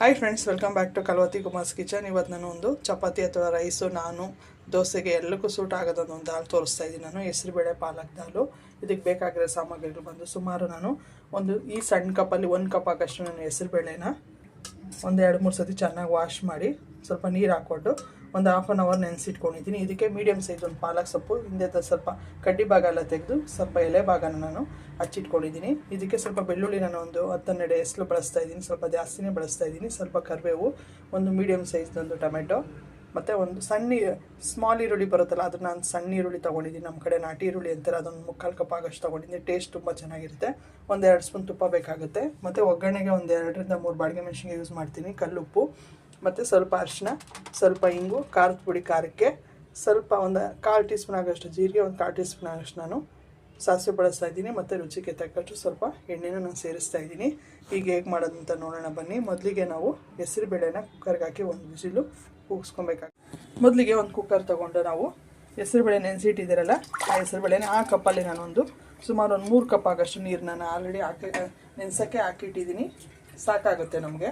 Hi friends welcome back to Kalvathi Kumar's kitchen ಇವತ್ತು ನಾನು ಒಂದು ಚಪಾತಿ ಅಥವಾ ರೈಸು ನಾನು ದೋಸೆಗೆ ಎಲ್ಲಕ್ಕೂ ಸೂಟ್ ಆಗೋದೊಂದು ಒಂದು ದಾಲ್ ತೋರಿಸ್ತಾ ಇದ್ದೀನಿ. ನಾನು ಹೆಸರುಬೇಳೆ ಪಾಲಕ್, ದಾಲು. ಇದಕ್ಕೆ ಬೇಕಾಗಿರೋ ಸಾಮಗ್ರಿಗಳು ಬಂದು ಸುಮಾರು ನಾನು ಒಂದು ಈ ಸಣ್ಣ ಕಪ್ಪಲ್ಲಿ ಒಂದು ಕಪ್ ಆಗಷ್ಟು ನಾನು ಹೆಸರುಬೇಳೆನ ಒಂದು ಎರಡು ಮೂರು ಸತಿ ಚೆನ್ನಾಗಿ ವಾಶ್ ಮಾಡಿ ಸ್ವಲ್ಪ ನೀರು ಹಾಕ್ಕೊಂಡು ಒಂದು ಹಾಫ್ ಆನ್ ಅವರ್ ನೆನೆಸಿಟ್ಕೊಂಡಿದ್ದೀನಿ. ಇದಕ್ಕೆ ಮೀಡಿಯಮ್ ಸೈಜ್ ಒಂದು ಪಾಲಕ್ ಸೊಪ್ಪು, ಹಿಂದೆ ಸ್ವಲ್ಪ ಕಡ್ಡಿ ಭಾಗ ಎಲ್ಲ ತೆಗೆದು ಸ್ವಲ್ಪ ಎಲೆ ಭಾಗನ ನಾನು ಹಚ್ಚಿಟ್ಕೊಂಡಿದ್ದೀನಿ. ಇದಕ್ಕೆ ಸ್ವಲ್ಪ ಬೆಳ್ಳುಳ್ಳಿ ನಾನು ಒಂದು ಹತ್ತನ್ನೆಡೆ ಎಸ್ಲು ಬಳಸ್ತಾ ಇದ್ದೀನಿ. ಸ್ವಲ್ಪ ಜಾಸ್ತಿನೇ ಬಳಸ್ತಾ ಇದ್ದೀನಿ. ಸ್ವಲ್ಪ ಕರಿಬೇವು, ಒಂದು ಮೀಡಿಯಮ್ ಸೈಜ್ದೊಂದು ಟೊಮೆಟೊ ಮತ್ತು ಒಂದು ಸಣ್ಣ ಸ್ಮಾಲ್ ಈರುಳ್ಳಿ ಬರುತ್ತಲ್ಲ, ಅದನ್ನ ನಾನು ಸಣ್ಣ ಈರುಳ್ಳಿ ತೊಗೊಂಡಿದ್ದೀನಿ. ನಮ್ಮ ಕಡೆ ನಾಟಿ ಈರುಳ್ಳಿ ಅಂತಾರೆ, ಅದೊಂದು ಮುಕ್ಕಾಲು ಕಪ್ ಆಗೋಷ್ಟು ತೊಗೊಂಡಿದ್ದೀನಿ. ಟೇಸ್ಟ್ ತುಂಬ ಚೆನ್ನಾಗಿರುತ್ತೆ. ಒಂದೆರಡು ಎರಡು ಸ್ಪೂನ್ ತುಪ್ಪ ಬೇಕಾಗುತ್ತೆ. ಮತ್ತು ಒಗ್ಗರಣೆಗೆ ಒಂದು ಎರಡರಿಂದ ಮೂರು ಬಾಡಿಗೆ ಮೆಣಸಿಗೆ ಯೂಸ್ ಮಾಡ್ತೀನಿ. ಕಲ್ಲುಪ್ಪು, ಮತ್ತು ಸ್ವಲ್ಪ ಅರಿಶಿನ ಸ್ವಲ್ಪ ಇಂಗು, ಖಾರದ ಪುಡಿ, ಖಾರಕ್ಕೆ. ಸ್ವಲ್ಪ ಒಂದು ಕಾಲು ಟೀ ಸ್ಪೂನ್ ಆಗೋಷ್ಟು ಜೀರಿಗೆ, ಒಂದು ಕಾಲು ಟೀ ಸ್ಪೂನ್ ಆಗೋಷ್ಟು ನಾನು ಸಾಸಿವೆ ಬಳಸ್ತಾ ಇದ್ದೀನಿ. ಮತ್ತು ರುಚಿಗೆ ತಕ್ಕಷ್ಟು ಸ್ವಲ್ಪ ಎಣ್ಣೆನ ನಾನು ಸೇರಿಸ್ತಾ ಇದ್ದೀನಿ. ಈಗ ಹೇಗೆ ಮಾಡೋದು ಅಂತ ನೋಡೋಣ ಬನ್ನಿ. ಮೊದಲಿಗೆ ನಾವು ಹೆಸರು ಬೇಳೆನ ಕುಕ್ಕರ್ಗೆ ಹಾಕಿ ಒಂದು ವಿಸಿಲು ಕೂಗಿಸ್ಕೊಬೇಕಾಗುತ್ತೆ ಮೊದಲಿಗೆ ಒಂದು ಕುಕ್ಕರ್ ತೊಗೊಂಡು ನಾವು ಹೆಸರುಬೇಳೆ ನೆನೆಸಿಟ್ಟಿದ್ದೀರಲ್ಲ ಆ ಹೆಸರುಬೇಳೆನ ಆ ಕಪ್ಪಲ್ಲಿ ನಾನೊಂದು ಸುಮಾರು ಒಂದು ಮೂರು ಕಪ್ ಆಗೋಷ್ಟು ನೀರು ನಾನು ಆಲ್ರೆಡಿ ಹಾಕಿ ನೆನೆಸೋಕ್ಕೆ ಹಾಕಿಟ್ಟಿದ್ದೀನಿ. ಸಾಕಾಗುತ್ತೆ ನಮಗೆ.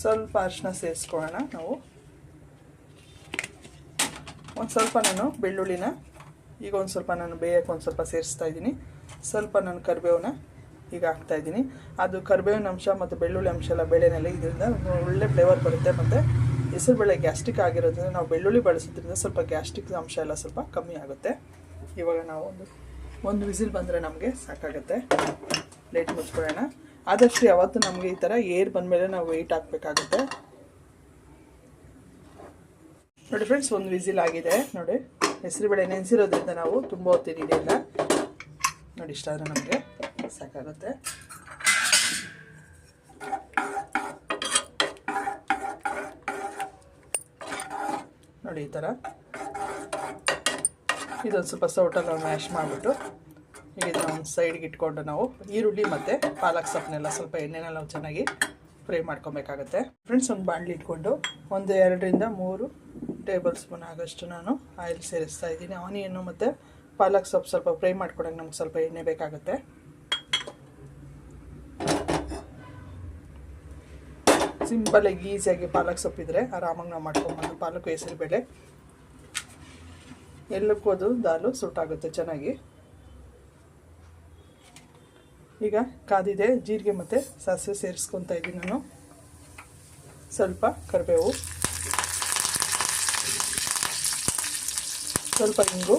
ಸ್ವಲ್ಪ ಅರಿಶಿನ ಸೇರಿಸ್ಕೊಳ್ಳೋಣ ನಾವು. ಒಂದು ಸ್ವಲ್ಪ ನಾನು ಬೆಳ್ಳುಳ್ಳಿನ, ಈಗ ಒಂದು ಸ್ವಲ್ಪ ನಾನು ಬೇಯಕ್ಕೆ ಒಂದು ಸ್ವಲ್ಪ ಸೇರಿಸ್ತಾ ಇದ್ದೀನಿ. ಸ್ವಲ್ಪ ನಾನು ಕರಿಬೇವನ್ನ ಈಗ ಹಾಕ್ತಾ ಇದ್ದೀನಿ. ಅದು ಕರಿಬೇವಿನ ಅಂಶ ಮತ್ತು ಬೆಳ್ಳುಳ್ಳಿ ಅಂಶ ಎಲ್ಲ ಬೆಳೆನಲ್ಲಿ ಇದರಿಂದ ಒಳ್ಳೆ ಫ್ಲೇವರ್ ಬರುತ್ತೆ. ಮತ್ತು ಹೆಸರುಬೇಳೆ ಗ್ಯಾಸ್ಟ್ರಿಕ್ ಆಗಿರೋದ್ರಿಂದ ನಾವು ಬೆಳ್ಳುಳ್ಳಿ ಬಳಸೋದ್ರಿಂದ ಸ್ವಲ್ಪ ಗ್ಯಾಸ್ಟ್ರಿಕ್ ಅಂಶ ಎಲ್ಲ ಸ್ವಲ್ಪ ಕಮ್ಮಿ ಆಗುತ್ತೆ. ಇವಾಗ ನಾವು ಒಂದು ಒಂದು ವಿಸಿಲ್ ಬಂದರೆ ನಮಗೆ ಸಾಕಾಗುತ್ತೆ. ಲೇಟ್ ಮುಚ್ಕೊಳ್ಳೋಣ. ಆದಷ್ಟು ಯಾವತ್ತೂ ನಮಗೆ ಈ ಥರ ಏರ್ ಬಂದಮೇಲೆ ನಾವು ವೆಯ್ಟ್ ಹಾಕಬೇಕಾಗುತ್ತೆ. ನೋಡಿ ಫ್ರೆಂಡ್ಸ್ ಒಂದು ವಿಸಿಲ್ ಆಗಿದೆ. ನೋಡಿ ಹೆಸರುಬೇಳೆ ನೆನೆಸಿರೋದ್ರಿಂದ ನಾವು ತುಂಬ ಹೊತ್ತಿದೆಯಲ್ಲ ನೋಡಿ, ಇಷ್ಟ ಆದರೆ ನಮಗೆ. ಸಾಕಾಗುತ್ತೆ. ನೋಡಿ ಈ ಥರ. ಇದೊಂದು ಸ್ವಲ್ಪ ಸೌಟಲ್ಲಿ ಮ್ಯಾಶ್ ಮಾಡಿಬಿಟ್ಟು ಈಗ ಒಂದು ಸೈಡ್ಗೆ ಇಟ್ಕೊಂಡು ನಾವು ಈರುಳ್ಳಿ ಮತ್ತು ಪಾಲಕ್ ಸೊಪ್ಪನ್ನೆಲ್ಲ ಸ್ವಲ್ಪ ಎಣ್ಣೆನೆಲ್ಲ ಚೆನ್ನಾಗಿ ಫ್ರೈ ಮಾಡ್ಕೊಬೇಕಾಗತ್ತೆ. ಫ್ರೆಂಡ್ಸ್ ಒಂದು ಬಾಣಲಿ ಇಟ್ಕೊಂಡು ಒಂದು ಎರಡರಿಂದ ಮೂರು ಟೇಬಲ್ ಸ್ಪೂನ್ ಆಗೋಷ್ಟು ನಾನು ಆಯಿಲ್ ಸೇರಿಸ್ತಾ ಇದ್ದೀನಿ. ಆನಿಯನ್ನು ಮತ್ತು ಪಾಲಕ್ ಸೊಪ್ಪು ಸ್ವಲ್ಪ ಫ್ರೈ ಮಾಡ್ಕೊಡೋಕೆ ನಮ್ಗೆ ಸ್ವಲ್ಪ ಎಣ್ಣೆ ಬೇಕಾಗುತ್ತೆ. ಸಿಂಪಲಾಗಿ ಈಸಿಯಾಗಿ ಪಾಲಕ್ ಸೊಪ್ಪಿದ್ರೆ ಆರಾಮಾಗಿ ನಾವು ಮಾಡ್ಕೊಂಬೋದು ಪಾಲಕ್ ಹೆಸರು ಬೇಳೆ ಎಲ್ಲಕ್ಕೂ ಅದು ದಾಲು ಸುಟ್ಟಾಗುತ್ತೆ ಚೆನ್ನಾಗಿ. ಈಗ ಕಾದಿದೆ ಜೀರಿಗೆ ಮತ್ತು ಸಾಸಿವೆ ಸೇರಿಸ್ಕೊತ ಇದ್ದೀನಿ ನಾನು. ಸ್ವಲ್ಪ ಕರಿಬೇವು. ಸ್ವಲ್ಪ ಇಂಗು.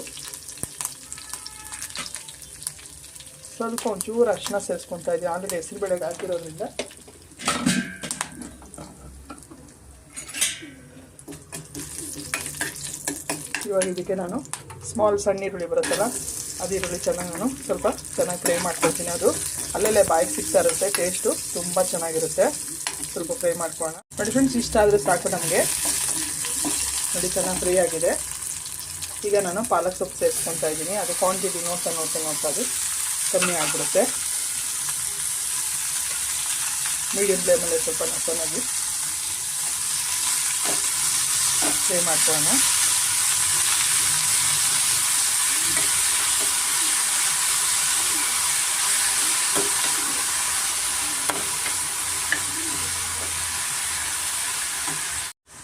ಸ್ವಲ್ಪ ಒಂಚೂರು ಅರಿಶಿನ ಸೇರಿಸ್ಕೊತಾ ಇದ್ದೀನಿ. ಆಲ್ರೆಡಿ ಹೆಸರು ಬೆಳೆಗೆ ಹಾಕಿರೋದ್ರಿಂದ ಇವಾಗ ಇದಕ್ಕೆ ನಾನು ಸ್ಮಾಲ್ ಸಣ್ಣ ಈರುಳ್ಳಿ ಬರುತ್ತಲ್ಲ, ಅದು ಈರುಳ್ಳಿ ಚೆನ್ನಾಗಿ ನಾನು ಸ್ವಲ್ಪ ಚೆನ್ನಾಗಿ ಫ್ರೈ ಮಾಡ್ಕೊಳ್ತೀನಿ ಅದು. ಅಲ್ಲಲ್ಲೇ ಬಾಯಿಗೆ ಸಿಗ್ತಾ ಇರುತ್ತೆ ಟೇಸ್ಟು ತುಂಬ ಚೆನ್ನಾಗಿರುತ್ತೆ. ಸ್ವಲ್ಪ ಫ್ರೈ ಮಾಡ್ಕೊಳ್ಳೋಣ. ನೋಡಿ ಫ್ರೆಂಡ್ಸ್ ಇಷ್ಟ ಆದರೆ ಸಾಕು ನಮಗೆ. ನೋಡಿ, ಚೆನ್ನಾಗಿ ಫ್ರೈ ಆಗಿದೆ. ಈಗ ನಾನು ಪಾಲಕ್ ಸೊಪ್ಪು ಸೇರಿಸ್ಕೊತಾ ಇದ್ದೀನಿ. ಅದು ಕ್ವಾಂಟಿಟಿ ನೋಡ್ತಾ ನೋಡ್ತಾ ನೋಡ್ತಾ ಅದು ಕಮ್ಮಿ ಆಗಿಬಿಡುತ್ತೆ. ಮೀಡಿಯಮ್ ಫ್ಲೇಮಲ್ಲಿ ಸ್ವಲ್ಪ ಚೆನ್ನಾಗಿ ಫ್ರೈ ಮಾಡ್ಕೊಳ್ಳೋಣ.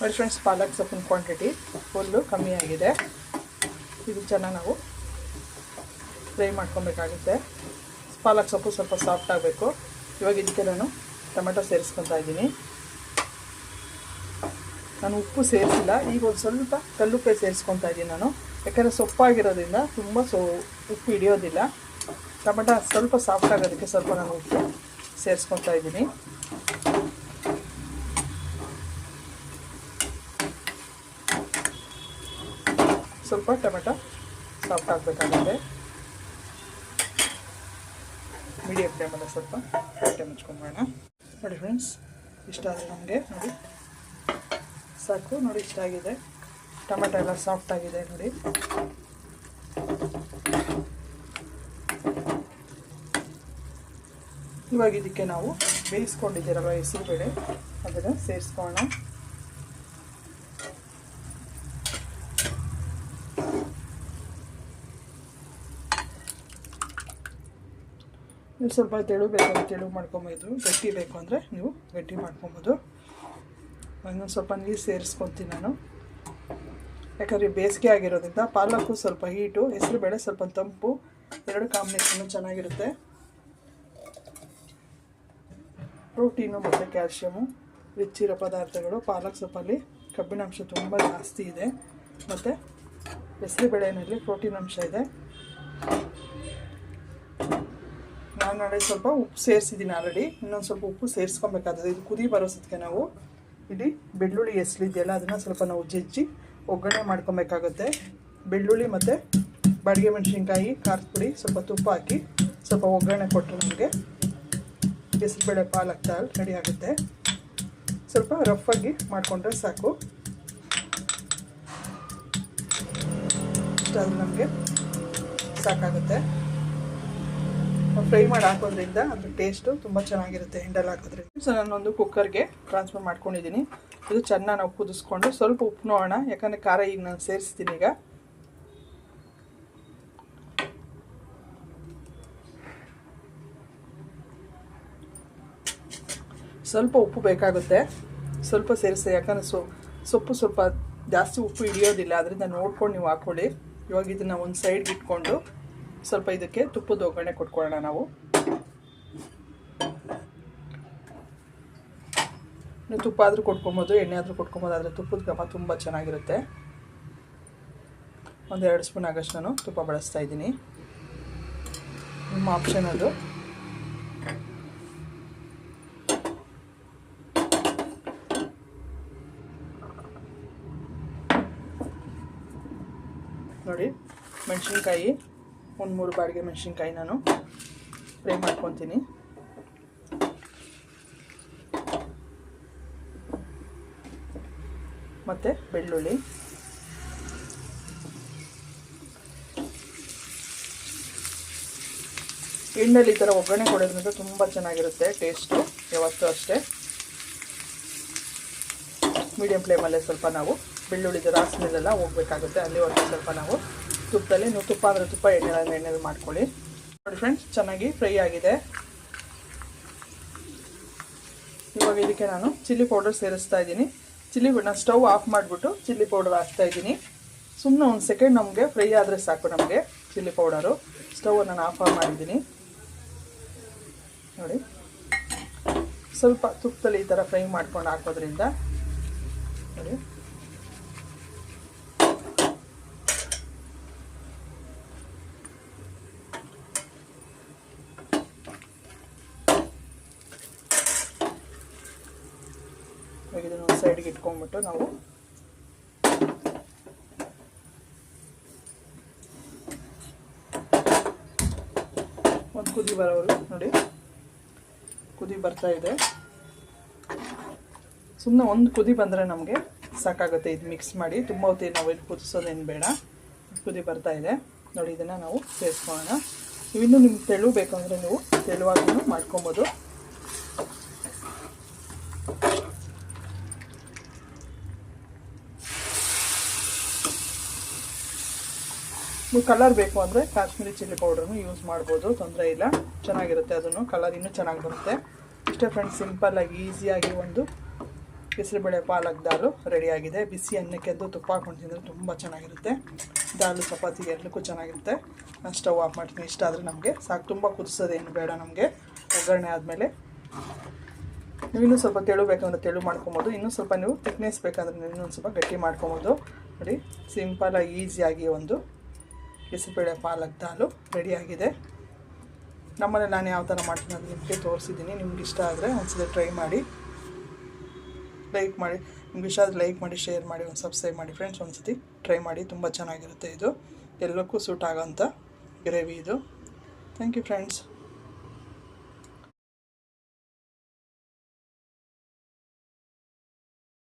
ನೋಡಿ ಫ್ರೆಂಡ್ಸ್ ಪಾಲಕ್ ಸೊಪ್ಪಿನ ಕ್ವಾಂಟಿಟಿ ಫುಲ್ಲು ಕಮ್ಮಿ ಆಗಿದೆ. ಇದು ಚೆನ್ನಾಗಿ ನಾವು ಫ್ರೈ ಮಾಡ್ಕೊಬೇಕಾಗುತ್ತೆ. ಪಾಲಕ್ ಸೊಪ್ಪು ಸ್ವಲ್ಪ ಸಾಫ್ಟ್ ಆಗಬೇಕು. ಇವಾಗ ಇದಕ್ಕೆ ನಾನು ಟೊಮೆಟೊ ಸೇರಿಸ್ಕೊತಾ ಇದ್ದೀನಿ. ನಾನು ಉಪ್ಪು ಸೇರಿಸಿಲ್ಲ. ಈಗ ಒಂದು ಸ್ವಲ್ಪ ಕಲ್ಲುಪ್ಪೆ ಸೇರಿಸ್ಕೊತಾ ಇದ್ದೀನಿ ನಾನು. ಯಾಕಂದರೆ ಸೊಪ್ಪಾಗಿರೋದ್ರಿಂದ ತುಂಬ ಸೊ ಉಪ್ಪು ಹಿಡಿಯೋದಿಲ್ಲ. ಟೊಮೆಟೊ ಸ್ವಲ್ಪ ಸಾಫ್ಟ್ ಆಗೋದಕ್ಕೆ ಸ್ವಲ್ಪ ನಾನು ಉಪ್ಪು ಸೇರಿಸ್ಕೊತಾ ಇದ್ದೀನಿ. ಸ್ವಲ್ಪ ಟೊಮೆಟೊ ಸಾಫ್ಟ್ ಆಗಬೇಕಾಗುತ್ತೆ. ಮೀಡಿಯಂ ಫ್ಲೇಮಲ್ಲಿ ಸ್ವಲ್ಪ ಬಟ್ಟೆ ಮುಚ್ಕೊಂಬೋಣ ನೋಡಿ ಫ್ರೆಂಡ್ಸ್ ಇಷ್ಟ ಆದರೆ ನಮಗೆ ನೋಡಿ. ಸಾಕು, ನೋಡಿ ಇಷ್ಟ ಆಗಿದೆ. ಟೊಮೆಟೊ ಎಲ್ಲ ಸಾಫ್ಟ್ ಆಗಿದೆ ನೋಡಿ. ಇವಾಗ ಇದಕ್ಕೆ ನಾವು ಬೇಯಿಸ್ಕೊಂಡಿದ್ದೀರಲ್ಲ ಹೆಸರು ಬೇಳೆ ಅದನ್ನು ಸೇರಿಸ್ಕೊಳ್ಳೋಣ. ನೀವು ಸ್ವಲ್ಪ ತೆಳು ಬೇಕಾದ್ರೆ ತೆಳು ಮಾಡ್ಕೊಬೋದು. ಗಟ್ಟಿ ಬೇಕು ಅಂದರೆ ನೀವು ಗಟ್ಟಿ ಮಾಡ್ಕೊಬೋದು. ಇನ್ನೊಂದು ಸ್ವಲ್ಪ ನೀರು ಸೇರಿಸ್ಕೊತೀನಿ ನಾನು. ಯಾಕಂದರೆ ಬೇಸಿಗೆ ಆಗಿರೋದ್ರಿಂದ ಪಾಲಕ್ಕು ಸ್ವಲ್ಪ ಹೀಟು, ಹೆಸರುಬೇಳೆ ಸ್ವಲ್ಪ ತಂಪು, ಎರಡು ಕಾಂಬಿನೇಷನ್ ಚೆನ್ನಾಗಿರುತ್ತೆ. ಪ್ರೋಟೀನು ಮತ್ತು ಕ್ಯಾಲ್ಶಿಯಮು, ರಿಚ್ ಇರೋ ಪದಾರ್ಥಗಳು. ಪಾಲಕ್ ಸೊಪ್ಪಲ್ಲಿ ಕಬ್ಬಿಣಾಂಶ ತುಂಬ ಜಾಸ್ತಿ ಇದೆ. ಮತ್ತು ಹೆಸರುಬೇಳೆನಲ್ಲಿ ಪ್ರೋಟೀನ್ ಅಂಶ ಇದೆ. ನಾನು ಸ್ವಲ್ಪ ಉಪ್ಪು ಸೇರಿಸಿದ್ದೀನಿ ಆಲ್ರೆಡಿ ಇನ್ನೊಂದು ಸ್ವಲ್ಪ ಉಪ್ಪು ಸೇರಿಸ್ಕೊಬೇಕಾಗ್ತದೆ. ಇದು ಕುದಿ ಬರೋಸೋದಕ್ಕೆ ನಾವು. ಇಲ್ಲಿ ಬೆಳ್ಳುಳ್ಳಿ ಎಸ್ಲಿದೆಯಲ್ಲ ಅದನ್ನು ಸ್ವಲ್ಪ ನಾವು ಜಜ್ಜಿ ಒಗ್ಗರಣೆ ಮಾಡ್ಕೊಬೇಕಾಗುತ್ತೆ. ಬೆಳ್ಳುಳ್ಳಿ ಮತ್ತು ಬಾಡಿಗೆ ಮೆಣಸಿನ್ಕಾಯಿ, ಖಾರದ ಪುಡಿ, ಸ್ವಲ್ಪ ತುಪ್ಪ ಹಾಕಿ ಸ್ವಲ್ಪ ಒಗ್ಗರಣೆ ಕೊಟ್ಟರೆ ನಮಗೆ ಹೆಸರುಬೇಳೆ ಪಾಲಕ್ ದಾಲ್ ರೆಡಿ ಆಗುತ್ತೆ. ಸ್ವಲ್ಪ ರಫಾಗಿ ಮಾಡಿಕೊಂಡ್ರೆ ಸಾಕು. ಅದು ನಮಗೆ ಸಾಕಾಗುತ್ತೆ. ಫ್ರೈ ಮಾಡಿ ಹಾಕೋದ್ರಿಂದ ಅದ್ರ ಟೇಸ್ಟು ತುಂಬ ಚೆನ್ನಾಗಿರುತ್ತೆ ಹಿಂಡಲ್ಲಿ ಹಾಕೋದ್ರಿಂದ. ಸೊ ನಾನೊಂದು ಕುಕ್ಕರ್ಗೆ ಟ್ರಾನ್ಸ್ಫರ್ ಮಾಡ್ಕೊಂಡಿದ್ದೀನಿ ಇದು ಚೆನ್ನಾಗಿ ನಾವು ಕುದಿಸ್ಕೊಂಡು ಸ್ವಲ್ಪ ಉಪ್ಪು ನೋಡೋಣ, ಯಾಕಂದರೆ ಖಾರ ಈಗ ನಾನು ಸೇರಿಸ್ತೀನಿ ಈಗ. ಸ್ವಲ್ಪ ಉಪ್ಪು ಬೇಕಾಗುತ್ತೆ. ಸ್ವಲ್ಪ ಸೇರಿಸಿ, ಯಾಕಂದರೆ ಸೊ, ಸೊಪ್ಪು ಸ್ವಲ್ಪ ಜಾಸ್ತಿ ಉಪ್ಪು ಹಿಡಿಯೋದಿಲ್ಲ, ಅದರಿಂದ ನೋಡ್ಕೊಂಡು ನೀವು ಹಾಕ್ಕೊಳ್ಳಿ ಇವಾಗ ಇದನ್ನು ಒಂದು ಸೈಡ್ಗೆ ಇಟ್ಕೊಂಡು ಸ್ವಲ್ಪ ಇದಕ್ಕೆ ತುಪ್ಪದ ಒಗ್ಗರಣೆ ಕೊಟ್ಕೊಳ್ಳೋಣ ನಾವು. ತುಪ್ಪ ಆದರೂ ಕೊಟ್ಕೊಬೋದು, ಎಣ್ಣೆ ಆದರೂ ಕೊಟ್ಕೊಬೋದು, ಆದರೆ ತುಪ್ಪದ ಘಮ ತುಂಬ ಚೆನ್ನಾಗಿರುತ್ತೆ. ಒಂದೆರಡು ಸ್ಪೂನ್ ಆಗಷ್ಟು ನಾನು ತುಪ್ಪ ಬಳಸ್ತಾ ಇದ್ದೀನಿ. ನಿಮ್ಮ ಆಪ್ಷನ್ ಅದು. ನೋಡಿ, ಮೆಣಸಿನ್ಕಾಯಿ. ಒಂದು ಮೂರು ಬಾಡಿಗೆ ಮೆಣಸಿನ್ಕಾಯಿ ನಾನು ಫ್ರೈ ಮಾಡ್ಕೊತೀನಿ. ಮತ್ತು ಬೆಳ್ಳುಳ್ಳಿ. ಎಣ್ಣೆಲಿ ಈ ಥರ ಒಗ್ಗರಣೆ ಕೊಡೋದ್ರಿಂದ ತುಂಬ ಚೆನ್ನಾಗಿರುತ್ತೆ ಟೇಸ್ಟು, ಯಾವತ್ತೂ ಅಷ್ಟೇ. ಮೀಡಿಯಂ ಫ್ಲೇಮಲ್ಲೇ ಸ್ವಲ್ಪ ನಾವು ಬೆಳ್ಳುಳ್ಳಿದು ರಾಸ್ಮೆಲೆಲ್ಲ ಹೋಗ್ಬೇಕಾಗುತ್ತೆ ಅಲ್ಲಿವರೆಗೂ ಸ್ವಲ್ಪ ನಾವು ತುಪ್ಪದಲ್ಲಿ ನೀವು ತುಪ್ಪ ಅಂದರೆ ತುಪ್ಪ ಎಣ್ಣೆ ಎಣ್ಣೆಲಿ ಮಾಡ್ಕೊಳ್ಳಿ. ನೋಡಿ ಫ್ರೆಂಡ್ಸ್ ಚೆನ್ನಾಗಿ ಫ್ರೈ ಆಗಿದೆ. ಇವಾಗ ಇದಕ್ಕೆ ನಾನು ಚಿಲ್ಲಿ ಪೌಡರ್ ಸೇರಿಸ್ತಾ ಇದ್ದೀನಿ. ಚಿಲ್ಲಿ ನಾನು ಸ್ಟವ್ ಆಫ್ ಮಾಡಿಬಿಟ್ಟು ಚಿಲ್ಲಿ ಪೌಡರ್ ಹಾಕ್ತಾ ಇದ್ದೀನಿ. ಸುಮ್ಮನೆ ಒಂದು ಸೆಕೆಂಡ್ ನಮಗೆ ಫ್ರೈ ಆದರೆ ಸಾಕು ನಮಗೆ ಚಿಲ್ಲಿ ಪೌಡರು. ಸ್ಟವ್ ನಾನು ಆಫ್ ಆಫ್ ಮಾಡಿದ್ದೀನಿ. ನೋಡಿ. ಸ್ವಲ್ಪ ತುಪ್ಪದಲ್ಲಿ ಈ ಥರ ಫ್ರೈ ಮಾಡ್ಕೊಂಡು ಹಾಕೋದ್ರಿಂದ ನೋಡಿ ಇವಾಗ ಇದನ್ನು ಸೈಡ್ಗೆ ಇಟ್ಕೊಂಡ್ಬಿಟ್ಟು ನಾವು ಒಂದು ಕುದಿ ಬರೋರು ನೋಡಿ. ಕುದಿ ಬರ್ತಾ ಇದೆ. ಸುಮ್ಮನೆ ಒಂದು ಕುದಿ ಬಂದರೆ ನಮಗೆ ಸಾಕಾಗುತ್ತೆ ಇದು ಮಿಕ್ಸ್ ಮಾಡಿ. ತುಂಬ ಹೊತ್ತಿಗೆ ನಾವು ಇದು ಕುದಿಸೋದೇನು ಬೇಡ. ಕುದಿ ಬರ್ತಾ ಇದೆ. ನೋಡಿ, ಇದನ್ನು ನಾವು ಸೇರಿಸ್ಕೊಳ್ಳೋಣ. ಇವಿನ್ನೂ ನಿಮ್ಗೆ ತೆಳು ಬೇಕಂದರೆ ನೀವು ತೆಳುವಾಗಿ ಮಾಡ್ಕೊಬೋದು. ನೀವು ಕಲರ್ ಬೇಕು ಅಂದರೆ ಕಾಶ್ಮೀರಿ ಚಿಲ್ಲಿ ಪೌಡ್ರನ್ನು ಯೂಸ್ ಮಾಡ್ಬೋದು, ತೊಂದರೆ ಇಲ್ಲ. ಚೆನ್ನಾಗಿರುತ್ತೆ ಅದನ್ನು. ಕಲರ್ ಇನ್ನೂ ಚೆನ್ನಾಗಿ ಬರುತ್ತೆ. ಇಷ್ಟೇ ಫ್ರೆಂಡ್ಸ್ ಸಿಂಪಲ್ಲಾಗಿ ಈಸಿಯಾಗಿ ಒಂದು ಹೆಸರುಬೇಳೆ ಪಾಲಕ್ ದಾಲು ರೆಡಿಯಾಗಿದೆ ಬಿಸಿ ಅನ್ನಕ್ಕೆ ಅದು ತುಪ್ಪ ಹಾಕೊಂಡು ತಿಂದರೆ ತುಂಬ ಚೆನ್ನಾಗಿರುತ್ತೆ. ದಾಲು, ಚಪಾತಿ ಎರಡಕ್ಕೂ ಚೆನ್ನಾಗಿರುತ್ತೆ. ನಾನು ಸ್ಟವ್ ಆಫ್ ಮಾಡ್ತೀನಿ. ಇಷ್ಟ ಆದರೆ ನಮಗೆ. ಸಾಕು, ತುಂಬ ಕುದಿಸೋದೇನು ಬೇಡ ನಮಗೆ. ಒಗ್ಗರಣೆ ಆದಮೇಲೆ. ನೀವು ಇನ್ನೂ ಸ್ವಲ್ಪ ತೆಳು ಬೇಕಂದ್ರೆ ತೆಳು ಮಾಡ್ಕೊಬೋದು. ಇನ್ನೂ ಸ್ವಲ್ಪ ನೀವು ತಿಕ್ನೆಸ್ ಬೇಕಂದ್ರೆ ಇನ್ನೊಂದು ಸ್ವಲ್ಪ ಗಟ್ಟಿ ಮಾಡ್ಕೊಬೋದು. ನೋಡಿ ಸಿಂಪಲ್ಲಾಗಿ ಈಸಿಯಾಗಿ ಒಂದು ಬಿಸಿಬೇಳೆ ಪಾಲಕ್ ದಾಲು ರೆಡಿಯಾಗಿದೆ. ನಮ್ಮನೆ ನಾನು ಯಾವ ಥರ ಮಾಡ್ತೀನಿ ಅದು ನಿಮಗೆ ತೋರಿಸಿದ್ದೀನಿ. ನಿಮ್ಗೆ ಇಷ್ಟ ಆದರೆ ಒಂದ್ಸಲ ಟ್ರೈ ಮಾಡಿ. ಲೈಕ್ ಮಾಡಿ. ನಿಮ್ಗೆ ಇಷ್ಟ ಆದರೆ ಲೈಕ್ ಮಾಡಿ, ಶೇರ್ ಮಾಡಿ, ಒಂದು ಸಬ್ಸ್ಕ್ರೈಬ್ ಮಾಡಿ ಫ್ರೆಂಡ್ಸ್. ಒಂದ್ಸತಿ ಟ್ರೈ ಮಾಡಿ. ತುಂಬ ಚೆನ್ನಾಗಿರುತ್ತೆ ಇದು. ಎಲ್ಲಕ್ಕೂ ಸೂಟ್ ಆಗೋಂಥ ಗ್ರೇವಿ ಇದು. Thank you friends.